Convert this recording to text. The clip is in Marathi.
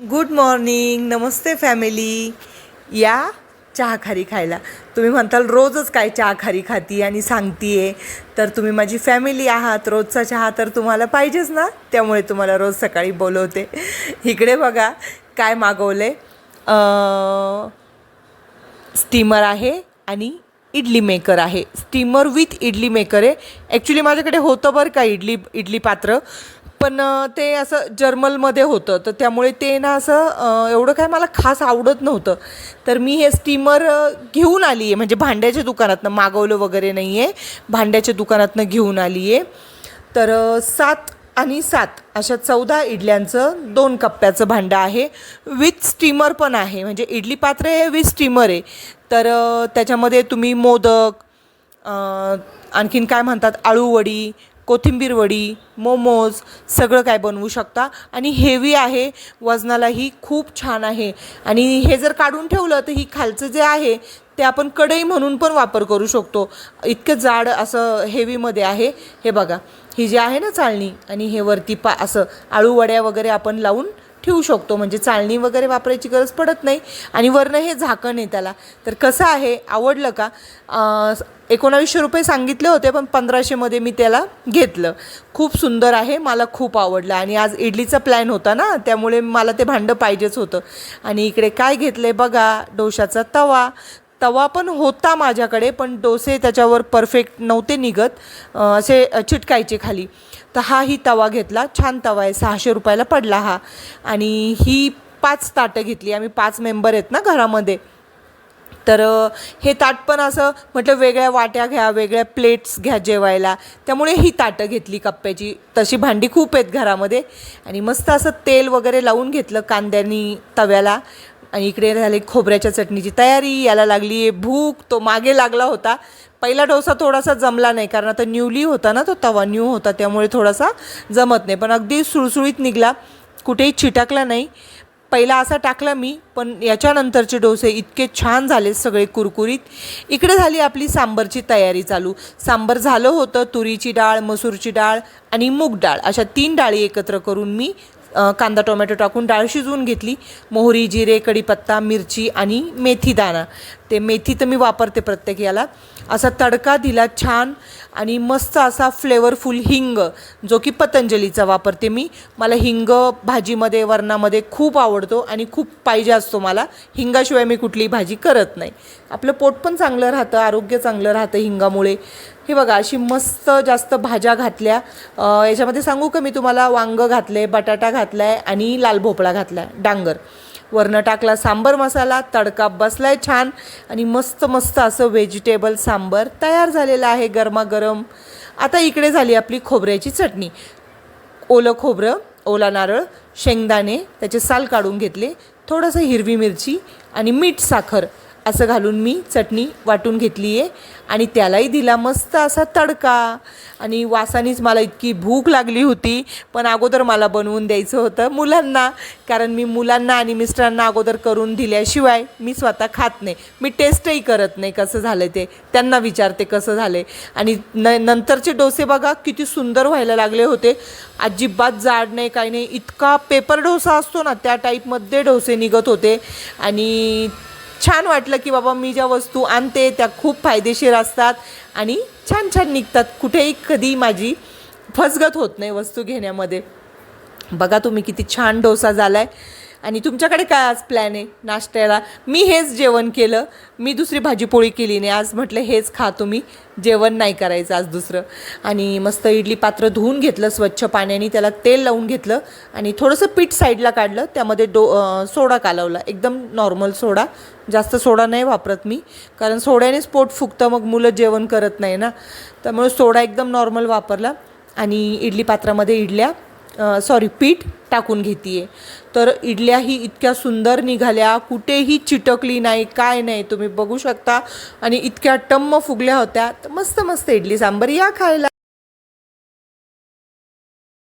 गुड मॉर्निंग नमस्ते फॅमिली या चहा खारी खायला. तुम्ही म्हणताल रोजच काय चहा खारी खाती आणि सांगतीये. तर तुम्ही माझी फॅमिली आहात रोजचा चहा तर तुम्हाला पाहिजेच ना? त्यामुळे तुम्हाला रोज सकाळी बोलवते. इकडे बघा काय मागवले स्टीमर आहे आणि इडली मेकर आहे. स्टीमर विथ इडली मेकर आहे. ॲक्च्युली माझ्याकडे होतं बरं का इडली इडली पात्र. पण ते असं जर्मलमध्ये होतं. तर त्यामुळे ते ना असं एवढं काय मला खास आवडत नव्हतं. तर मी हे स्टीमर घेऊन आली आहे म्हणजे भांड्याच्या दुकानातनं मागवलं वगैरे नाही आहे भांड्याच्या दुकानातनं घेऊन आली आहे तर सात आणि सात अशा चौदा इडल्यांचं दोन कप्प्याचं भांडं आहे. विथ स्टीमर पण आहे. म्हणजे इडली पात्र हे विथ स्टीमर आहे. तर त्याच्यामध्ये तुम्ही मोदक आणखीन काय म्हणतात आळूवडी कोथिंबीर वडी मोमोज सगळं काय बनवू शकता. आणि हेवी आहे वजनालाही खूप छान आहे. आणि हे जर काढून ठेवलं तर ही खालचं जे आहे ते आपण कढई म्हणून पण वापर करू शकतो. इतकं जाड असं हेवीमध्ये आहे. हे बघा ही जी आहे ना चाळणी आणि हे वरती पा असं आळूवड्या वगैरे आपण लावून ठेवू शकतो. म्हणजे चालणी वगैरे वापरायची गरज पडत नाही आणि वरनं हे झाकण आहे त्याला. तर कसं आहे आवडलं का? एकोणावीसशे रुपये सांगितले होते पण पंधराशेमध्ये मी त्याला घेतलं. खूप सुंदर आहे मला खूप आवडलं. आणि आज इडलीचा प्लॅन होता ना त्यामुळे मला ते भांडं पाहिजेच होतं. आणि इकडे काय घेतलं आहे बघा डोशाचा तवा. तवा पण होता माझ्याकडे पण डोसे त्याच्यावर परफेक्ट नव्हते निघत असे चिटकायचे खाली. तर हा ही तवा घेतला छान तवा आहे सहाशे रुपयाला पडला हा. आणि ही पाच ताटं घेतली आम्ही पाच मेंबर आहेत ना घरामध्ये. तर हे ताट पण असं म्हटलं वेगळ्या वाट्या घ्या वेगळ्या प्लेट्स घ्या जेवायला. त्यामुळे ही ताटं घेतली कप्प्याची. तशी भांडी खूप आहेत घरामध्ये. आणि मस्त असं तेल वगैरे लावून घेतलं कांद्यानी तव्याला. आणि इकडे झाली खोबऱ्याच्या चटणीची तयारी याला लागली आहे भूक तो मागे लागला होता. पहिला डोसा थोडासा जमला नाही कारण आता न्यूली होता ना तो तवा न्यू होता त्यामुळे थोडासा जमत नाही. पण अगदी सुळसुळीत निघला कुठेही चिटकला नाही. पहिला असा टाकला मी पण याच्यानंतरचे डोसे इतके छान झाले सगळे कुरकुरीत. इकडे झाली आपली सांबरची तयारी चालू. सांबर झालं होतं तुरीची डाळ मसूरची डाळ आणि मूग डाळ. अशा तीन डाळी एकत्र करून मी कांदा टोमॅटो टाकून डाळ शिजवून घेतली. मोहरी जिरे कढीपत्ता मिरची आणि मेथी दाणा. ते मेथी तर मी वापरते प्रत्येक याला. असा तडका दिला छान. आणि मस्त असा फ्लेवरफुल हिंग जो की पतंजलीचा वापरते मी. मला हिंग भाजीमध्ये वरणामध्ये खूप आवडतो आणि खूप पाहिजे असतो मला. हिंगाशिवाय मी कुठलीही भाजी करत नाही. आपलं पोट पण चांगलं राहतं आरोग्य चांगलं राहतं हिंगामुळे. हे बघा अशी मस्त जास्त भाज्या घातल्या. याच्यामध्ये सांगू का मी तुम्हाला? वांगं घातले बटाटा घातला आहे आणि लाल भोपळा घातला आहे डांगर. वरनं टाकला सांबर मसाला तडका बसलाय छान. आणि मस्त मस्त असं व्हेजिटेबल सांबर तयार झालेलं आहे गरमागरम. आता इकडे झाली आपली खोबऱ्याची चटणी. ओलं खोबरं ओला नारळ शेंगदाणे त्याचे साल काढून घेतले थोडंसं हिरवी मिरची आणि मीठ साखर. असं घालून मी चटणी वाटून घेतली आहे. आणि त्यालाही दिला मस्त असा तडका. आणि वासानीच मला इतकी भूक लागली होती पण अगोदर मला बनवून द्यायचं होतं मुलांना. कारण मी मुलांना आणि मिस्टरांना अगोदर करून दिल्याशिवाय मी स्वतः खात नाही. मी टेस्टही करत नाही कसं झालं ते. त्यांना विचारते कसं झालं आणि न नंतरचे डोसे बघा किती सुंदर व्हायला लागले होते. अजिबात जाड नाही काही नाही. इतका पेपर डोसा असतो ना त्या टाईपमध्ये डोसे निघत होते. आणि छान वाटलं की बाबा मी ज्या वस्तू आणते त्या खूप फायदेशीर असतात. आणि छान छान निघतात. कुठेही कधी माझी फसगत होत नाही वस्तू घेण्यामध्ये. बघा तुम्ही किती छान डोसा झाला आहे आणि तुमच्याकडे काय आज प्लॅन आहे नाश्त्याला? मी हेच जेवण केलं. मी दुसरी भाजीपोळी केली नाही. आज म्हटलं हेच खा तुम्ही. जेवण नाही करायचं आज दुसरं. आणि मस्त इडली पात्र धुवून घेतलं स्वच्छ पाण्याने. त्याला तेल लावून घेतलं आणि थोडंसं पीठ साईडला काढलं. त्यामध्ये डो सोडा कालवला. एकदम नॉर्मल सोडा. जास्त सोडा नाही वापरत मी. कारण सोड्यानेच पोट फुगतं. मग मुलं जेवण करत नाही ना. त्यामुळे सोडा एकदम नॉर्मल वापरला. आणि इडली पात्रामध्ये इडल्या. सॉरी पीठ टाकून घेते आहे तर इडल्याही इतक्या सुंदर निघाल्या कुठेही चिटकली नाही काय नाही तुम्ही बघू शकता. आणि इतक्या टम्म फुगल्या होत्या. तर मस्त मस्त इडली सांबर या खायला.